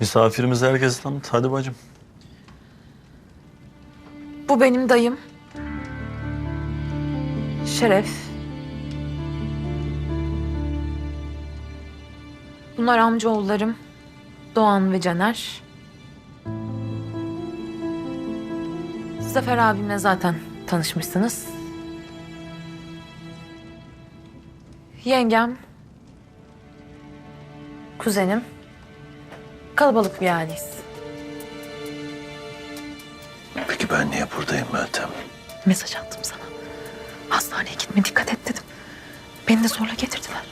Misafirimiz herkes tanıt. Hadi bacım. Bu benim dayım. Şeref. Bunlar amcaoğullarım. Doğan ve Caner. Zafer abimle zaten tanışmışsınız. Yengem. Kuzenim. Kalabalık bir aileyiz. Peki ben niye buradayım Meltem? Mesaj attım sana. Hastaneye gitme dikkat et dedim. Beni de zorla getirdiler.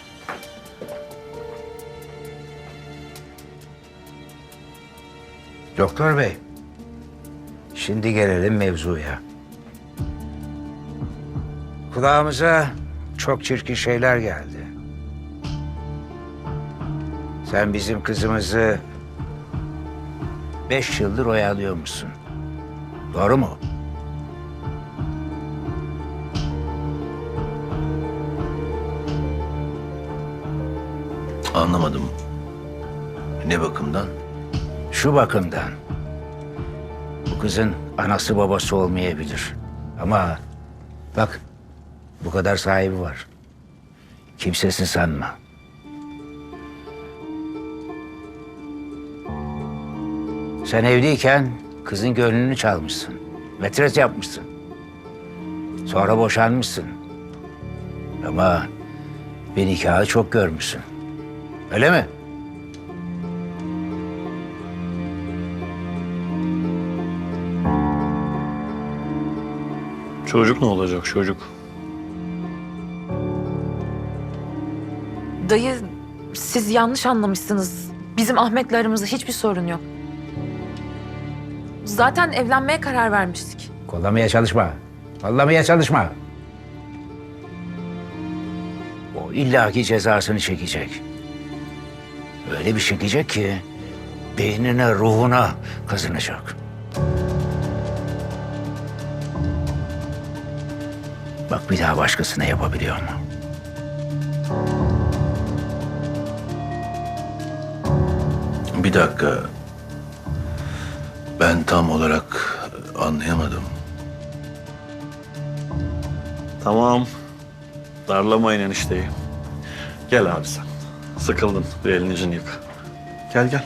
Doktor bey. Şimdi gelelim mevzuya. Kulağımıza çok çirkin şeyler geldi. Sen bizim kızımızı beş yıldır oyalıyormuşsun. Doğru mu? Anlamadım. Ne bakımdan? Şu bakımdan. Bu kızın anası babası olmayabilir. Ama bak bu kadar sahibi var. Kimsesin sanma. Sen evliyken kızın gönlünü çalmışsın. Metres yapmışsın. Sonra boşanmışsın. Ama bir nikahı çok görmüşsün. Öyle mi? Çocuk ne olacak çocuk? Dayı siz yanlış anlamışsınız. Bizim Ahmet'le aramızda hiçbir sorun yok. Zaten evlenmeye karar vermiştik. Kollamaya çalışma. Kollamaya çalışma. O illaki cezasını çekecek. Öyle bir çekecek ki beynine, ruhuna kazınacak. Bak bir daha başkasına yapabiliyor mu? Bir dakika. Ben tam olarak anlayamadım. Tamam. Darlamayın enişteyi. Gel abi sen. Sıkıldın. Bir elini yüzünü yıka. Gel gel.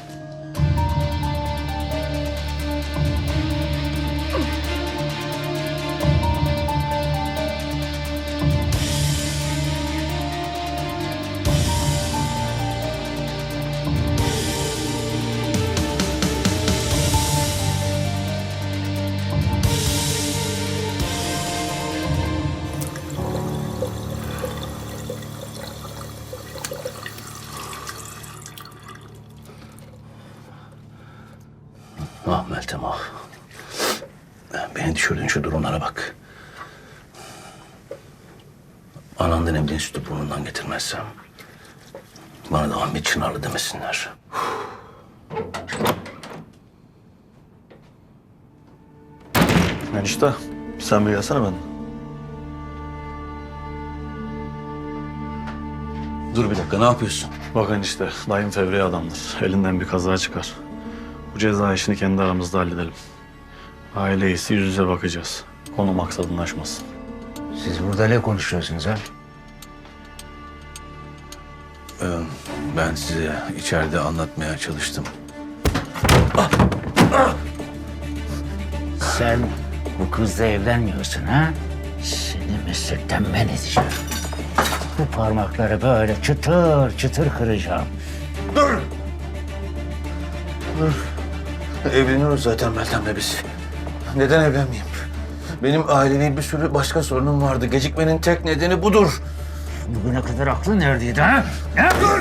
Meltem ah. Beni düşürdüğün şu durumlara bak. Anandan emdiğin sütü burnundan getirmezsem... ...bana da Ahmet Çınarlı demesinler. Enişte sen bir gelsene ben. Dur bir dakika ne yapıyorsun? Bak enişte dayım fevri adamdır. Elinden bir kaza çıkar. Bu ceza işini kendi aramızda halledelim. Aile iyisi yüz yüze bakacağız. Konu maksadını aşmasın. Siz burada ne konuşuyorsunuz ha? Ee, ben size içeride anlatmaya çalıştım. Sen bu kızla evlenmiyorsun ha? Seni meslekten men edeceğim. Bu parmakları böyle çıtır çıtır kıracağım. Evleniyoruz zaten Meltem'le biz. Neden evlenmeyeyim? Benim ailevi bir sürü başka sorunum vardı. Gecikmenin tek nedeni budur. Bugüne kadar aklın neredeydi ha? Ne? Dur!